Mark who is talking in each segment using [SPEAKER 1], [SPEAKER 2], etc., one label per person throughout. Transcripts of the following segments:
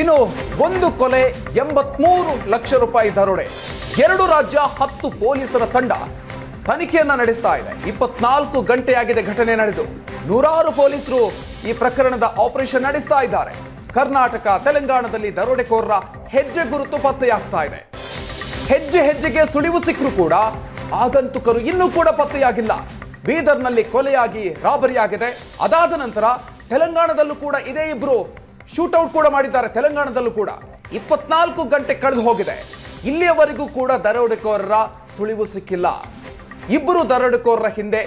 [SPEAKER 1] ಇನ್ನು ಒಂದು ಕೊಲೆ ಎಂಬತ್ಮೂರು ಲಕ್ಷ ರೂಪಾಯಿ ದರೋಡೆ. ಎರಡು ರಾಜ್ಯ, ಹತ್ತು ಪೊಲೀಸರ ತಂಡ ತನಿಖೆಯನ್ನ ನಡೆಸ್ತಾ ಇದೆ. ಇಪ್ಪತ್ನಾಲ್ಕು ಗಂಟೆಯಾಗಿದೆ ಘಟನೆ ನಡೆದು. ನೂರಾರು ಪೊಲೀಸರು ಈ ಪ್ರಕರಣದ ಆಪರೇಷನ್ ನಡೆಸ್ತಾ ಇದ್ದಾರೆ. ಕರ್ನಾಟಕ, ತೆಲಂಗಾಣದಲ್ಲಿ ದರೋಡೆಕೋರರ ಹೆಜ್ಜೆ ಗುರುತು ಪತ್ತೆಯಾಗ್ತಾ ಇದೆ. ಹೆಜ್ಜೆ ಹೆಜ್ಜೆಗೆ ಸುಳಿವು ಸಿಕ್ಕರೂ ಕೂಡ ಆಗಂತುಕರು ಇನ್ನೂ ಕೂಡ ಪತ್ತೆಯಾಗಿಲ್ಲ. ಬೀದರ್ನಲ್ಲಿ ಕೊಲೆಯಾಗಿ ರಾಬರಿ ಆಗಿದೆ ಅದಾದ ನಂತರ ತೆಲಂಗಾಣದಲ್ಲೂ ಕೂಡ ಇದೇ ಇಬ್ರು ಶೂಟೌಟ್ ಕೂಡ ಮಾಡಿದ್ದಾರೆ, ತೆಲಂಗಾಣದಲ್ಲೂ ಕೂಡ. ಇಪ್ಪತ್ನಾಲ್ಕು ಗಂಟೆ ಕಳೆದು ಹೋಗಿದೆ. ಇಲ್ಲಿಯವರೆಗೂ ಕೂಡ ದರೋಡೆಕೋರರ ಸುಳಿವು ಸಿಕ್ಕಿಲ್ಲ. ಇಬ್ಬರು ದರೋಡೆಕೋರರ ಹಿಂದೆ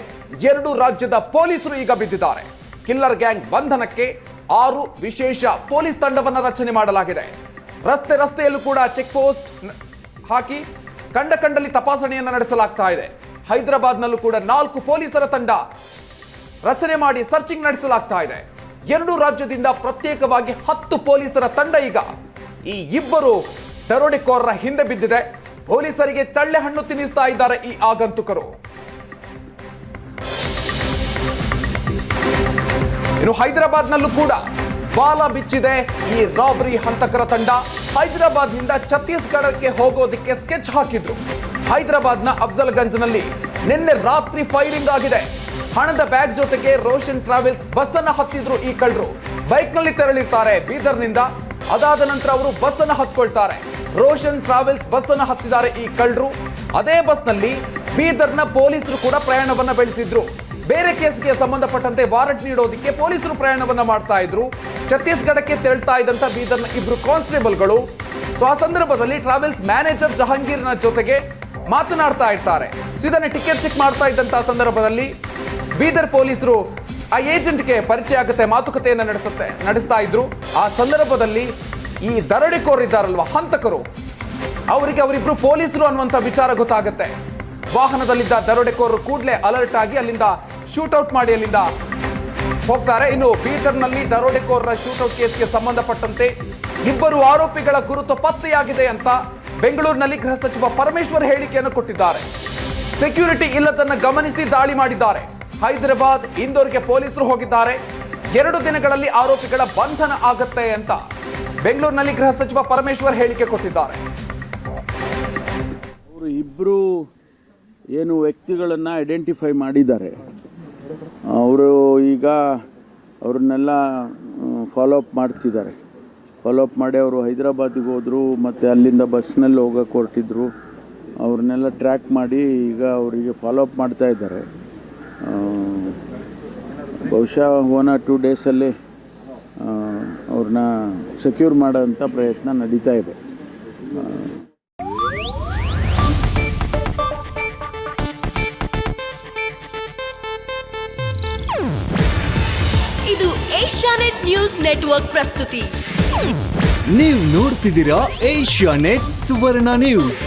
[SPEAKER 1] ಎರಡು ರಾಜ್ಯದ ಪೊಲೀಸರು ಈಗ ಬಿದ್ದಿದ್ದಾರೆ. ಕಿಲ್ಲರ್ ಗ್ಯಾಂಗ್ ಬಂಧನಕ್ಕೆ ಆರು ವಿಶೇಷ ಪೊಲೀಸ್ ತಂಡವನ್ನು ರಚನೆ ಮಾಡಲಾಗಿದೆ. ರಸ್ತೆ ರಸ್ತೆಯಲ್ಲೂ ಕೂಡ ಚೆಕ್ ಪೋಸ್ಟ್ ಹಾಕಿ ಕಂಡ ಕಂಡಲ್ಲಿ ತಪಾಸಣೆಯನ್ನು ನಡೆಸಲಾಗ್ತಾ ಇದೆ. ಹೈದರಾಬಾದ್ನಲ್ಲೂ ಕೂಡ ನಾಲ್ಕು ಪೊಲೀಸರ ತಂಡ ರಚನೆ ಮಾಡಿ ಸರ್ಚಿಂಗ್ ನಡೆಸಲಾಗ್ತಾ ಇದೆ. ಎರಡು ರಾಜ್ಯದಿಂದ ಪ್ರತ್ಯೇಕವಾಗಿ ಹತ್ತು ಪೊಲೀಸರ ತಂಡ ಈಗ. ಈ ಇಬ್ಬರು ದರೋಡೆಕೋರರ ಹಿಂದೆ ಬಿದ್ದಿದೆ. ಪೊಲೀಸರಿಗೆ ಚಳ್ಳೆ ಹಣ್ಣು ತಿನ್ನಿಸ್ತಾ ಇದ್ದಾರೆ ಈ ಆಗಂತುಕರು. ಇನ್ನು ಹೈದರಾಬಾದ್ನಲ್ಲೂ ಕೂಡ ಬಾಲ ಬಿಚ್ಚಿದೆ ಈ ರಾಬರಿ ಹಂತಕರ ತಂಡ. ಹೈದರಾಬಾದ್ನಿಂದ ಛತ್ತೀಸ್ಗಢಕ್ಕೆ ಹೋಗೋದಕ್ಕೆ ಸ್ಕೆಚ್ ಹಾಕಿದ್ರು. ಹೈದರಾಬಾದ್ನ ಅಫ್ಜಲ್ಗಂಜ್ನಲ್ಲಿ ನಿನ್ನೆ ರಾತ್ರಿ ಫೈರಿಂಗ್ ಆಗಿದೆ. ಹಣದ ಬ್ಯಾಗ್ ಜೊತೆಗೆ ರೋಷನ್ ಟ್ರಾವೆಲ್ಸ್ ಬಸ್ ಅನ್ನ ಹತ್ತಿದ್ರು ಈ ಕಳ್ಳರು. ಬೈಕ್ನಲ್ಲಿ ತೆರಳಿರ್ತಾರೆ ಬೀದರ್ನಿಂದ. ಅದಾದ ನಂತರ ಅವರು ಬಸ್ ಅನ್ನ ಹತ್ಕೊಳ್ತಾರೆ. ರೋಷನ್ ಟ್ರಾವೆಲ್ಸ್ ಬಸ್ ಅನ್ನ ಹತ್ತಿದ್ದಾರೆ ಈ ಕಳ್ಳರು. ಅದೇ ಬಸ್ ಬಸ್ನಲ್ಲಿ ಬೀದರ್ನ ಪೊಲೀಸರು ಕೂಡ ಪ್ರಯಾಣವನ್ನ ಬೆಳೆಸಿದ್ರು. ಬೇರೆ ಕೇಸ್ಗೆ ಸಂಬಂಧಪಟ್ಟಂತೆ ವಾರಂಟ್ ನೀಡೋದಕ್ಕೆ ಪೊಲೀಸರು ಪ್ರಯಾಣವನ್ನ ಮಾಡ್ತಾ ಇದ್ರು. ಛತ್ತೀಸ್ಗಢಕ್ಕೆ ತೆರಳ್ತಾ ಇದ್ದಂತ ಬೀದರ್ನ ಇಬ್ರು ಕಾನ್ಸ್ಟೇಬಲ್ಗಳು ಸೊ ಆ ಸಂದರ್ಭದಲ್ಲಿ ಟ್ರಾವೆಲ್ಸ್ ಮ್ಯಾನೇಜರ್ ಜಹಾಂಗೀರ್ನ ಜೊತೆಗೆ ಮಾತನಾಡ್ತಾ ಇರ್ತಾರೆ. ಸೊ ಇದನ್ನ ಟಿಕೆಟ್ ಚೆಕ್ ಮಾಡ್ತಾ ಇದ್ದಂತ ಸಂದರ್ಭದಲ್ಲಿ ಬೀದರ್ ಪೊಲೀಸರು ಆ ಏಜೆಂಟ್ಗೆ ಪರಿಚಯ ಆಗುತ್ತೆ, ಮಾತುಕತೆಯನ್ನು ನಡೆಸುತ್ತೆ, ನಡೆಸ್ತಾ ಇದ್ರು. ಆ ಸಂದರ್ಭದಲ್ಲಿ ಈ ದರಡಿಕೋರಿದ್ದಾರಲ್ವ ಹಂತಕರು, ಅವರಿಗೆ ಅವರಿಬ್ರು ಪೊಲೀಸರು ಅನ್ನುವಂಥ ವಿಚಾರ ಗೊತ್ತಾಗುತ್ತೆ. ವಾಹನದಲ್ಲಿದ್ದ ದರೋಡೆಕೋರರು ಕೂಡಲೇ ಅಲರ್ಟ್ ಆಗಿ ಅಲ್ಲಿಂದ ಶೂಟೌಟ್ ಮಾಡಿ ಅಲ್ಲಿಂದ ಹೋಗ್ತಾರೆ. ಇನ್ನು ಬೀದರ್ನಲ್ಲಿ ದರೋಡೆಕೋರರ ಶೂಟೌಟ್ ಕೇಸ್ಗೆ ಸಂಬಂಧಪಟ್ಟಂತೆ ಇಬ್ಬರು ಆರೋಪಿಗಳ ಗುರುತು ಪತ್ತೆಯಾಗಿದೆ ಅಂತ ಬೆಂಗಳೂರಿನಲ್ಲಿ ಗೃಹ ಸಚಿವ ಪರಮೇಶ್ವರ್ ಹೇಳಿಕೆಯನ್ನು ಕೊಟ್ಟಿದ್ದಾರೆ. ಸೆಕ್ಯೂರಿಟಿ ಇಲ್ಲದನ್ನು ಗಮನಿಸಿ ದಾಳಿ ಮಾಡಿದ್ದಾರೆ. ಹೈದರಾಬಾದ್ ಇಂದೋರ್ಗೆ ಪೊಲೀಸರು ಹೋಗಿದ್ದಾರೆ. ಎರಡು ದಿನಗಳಲ್ಲಿ ಆರೋಪಿಗಳ ಬಂಧನ ಆಗತ್ತೆ ಅಂತ ಬೆಂಗಳೂರಿನಲ್ಲಿ ಗೃಹ ಸಚಿವ ಪರಮೇಶ್ವರ್ ಹೇಳಿಕೆ ಕೊಟ್ಟಿದ್ದಾರೆ.
[SPEAKER 2] ಅವರು ಇಬ್ಬರು ಏನು ವ್ಯಕ್ತಿಗಳನ್ನು ಐಡೆಂಟಿಫೈ ಮಾಡಿದ್ದಾರೆ. ಅವರು ಈಗ ಅವ್ರನ್ನೆಲ್ಲ ಫಾಲೋ ಅಪ್ ಮಾಡ್ತಿದ್ದಾರೆ. ಫಾಲೋ ಅಪ್ ಮಾಡಿ ಅವರು ಹೈದರಾಬಾದಿಗೆ ಹೋದರು, ಮತ್ತು ಅಲ್ಲಿಂದ ಬಸ್ನಲ್ಲಿ ಹೋಗೋಕೆ ಹೊರಟಿದ್ರು. ಅವ್ರನ್ನೆಲ್ಲ ಟ್ರ್ಯಾಕ್ ಮಾಡಿ ಈಗ ಅವರಿಗೆ ಫಾಲೋ ಅಪ್ ಮಾಡ್ತಾ ಇದ್ದಾರೆ. ಬಹುಶಃ ಒನ್ ಆರ್ ಟೂ ಡೇಸಲ್ಲಿ ಅವ್ರನ್ನ ಸೆಕ್ಯೂರ್ ಮಾಡೋಂಥ ಪ್ರಯತ್ನ ನಡೀತಾ ಇದೆ.
[SPEAKER 3] ಇದು ಏಷ್ಯಾನೆಟ್ ನ್ಯೂಸ್ ನೆಟ್ವರ್ಕ್ ಪ್ರಸ್ತುತಿ.
[SPEAKER 4] ನೀವು ನೋಡ್ತಿದ್ದೀರಾ ಏಷ್ಯಾ ನೆಟ್ ಸುವರ್ಣ ನ್ಯೂಸ್.